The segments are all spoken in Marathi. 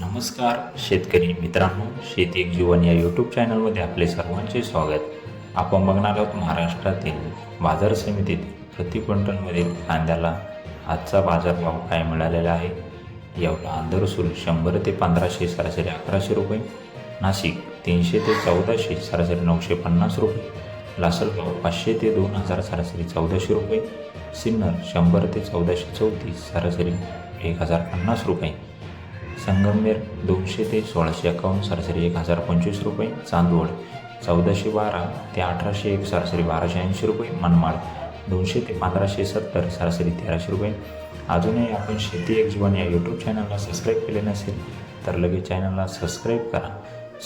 नमस्कार शेतकरी मित्रांनो शेती एक जीवन या यूट्यूब चॅनलमध्ये आपले सर्वांचे स्वागत. आपण बघणार आहोत महाराष्ट्रातील बाजार समितीत प्रति क्विंटलमधील कांद्याला आजचा बाजारभाव काय मिळालेला आहे? एवढा अंधर सुरू शंभर ते पंधराशे सरासरी अकराशे रुपये. नाशिक तीनशे ते चौदाशे सरासरी नऊशे पन्नास रुपये. लासलगाव पाचशे ते दोन हजार सरासरी चौदाशे रुपये. सिन्नर शंभर ते चौदाशे चौतीस सरासरी एक हजार पन्नास रुपये. संगमनेर दोनशे ते सोळाशे एकावन्न सरासरी एक हजार पंचवीस रुपये चांदवड चौदाशे बारा ते अठराशे एक सरासरी बाराशे ऐंशी रुपये मनमाड दोनशे ते पंधराशे सत्तर सरासरी तेराशे रुपये. अजूनही आपण शेती एक जीवन या यूट्यूब चॅनलला सबस्क्राईब केले नसेल तर लगेच चॅनलला सबस्क्राईब करा.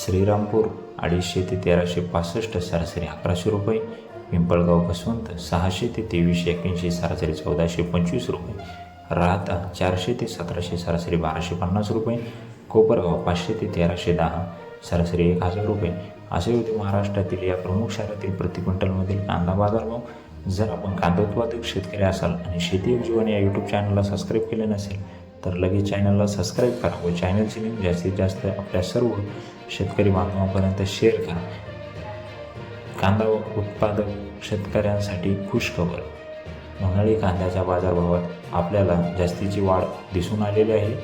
श्रीरामपूर अडीचशे ते तेराशे पासष्ट सरासरी अकराशे रुपये पिंपळगाव कसवंत सहाशे ते तेवीसशे एक्याऐंशी सरासरी चौदाशे पंचवीस रुपये. राहता चारशे ते सतराशे सरासरी बाराशे पन्नास रुपये कोपरगाव पाचशे ते तेराशे दहा सरासरी एक हजार रुपये. असे होते महाराष्ट्रातील या प्रमुख शहरातील प्रति क्विंटलमधील कांदा बाजारभाव. जर आपण कांदा उत्पादक शेतकरी असाल आणि शेती एक जीवन या यूट्यूब चॅनलला सबस्क्राईब केले नसेल तर लगेच चॅनलला सबस्क्राईब करा व चॅनलची लिंक जास्तीत जास्त आपल्या सर्व शेतकरी बांधवांपर्यंत शेअर करा. कांदा उत्पादक शेतकऱ्यांसाठी खुशखबर उन्हाळी कांद्याच्या बाजारभावात आपल्याला जास्तीची वाढ दिसून आलेली आहे.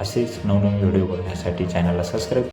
असेच नवनवीन व्हिडिओ बघण्यासाठी चॅनलला सबस्क्राईब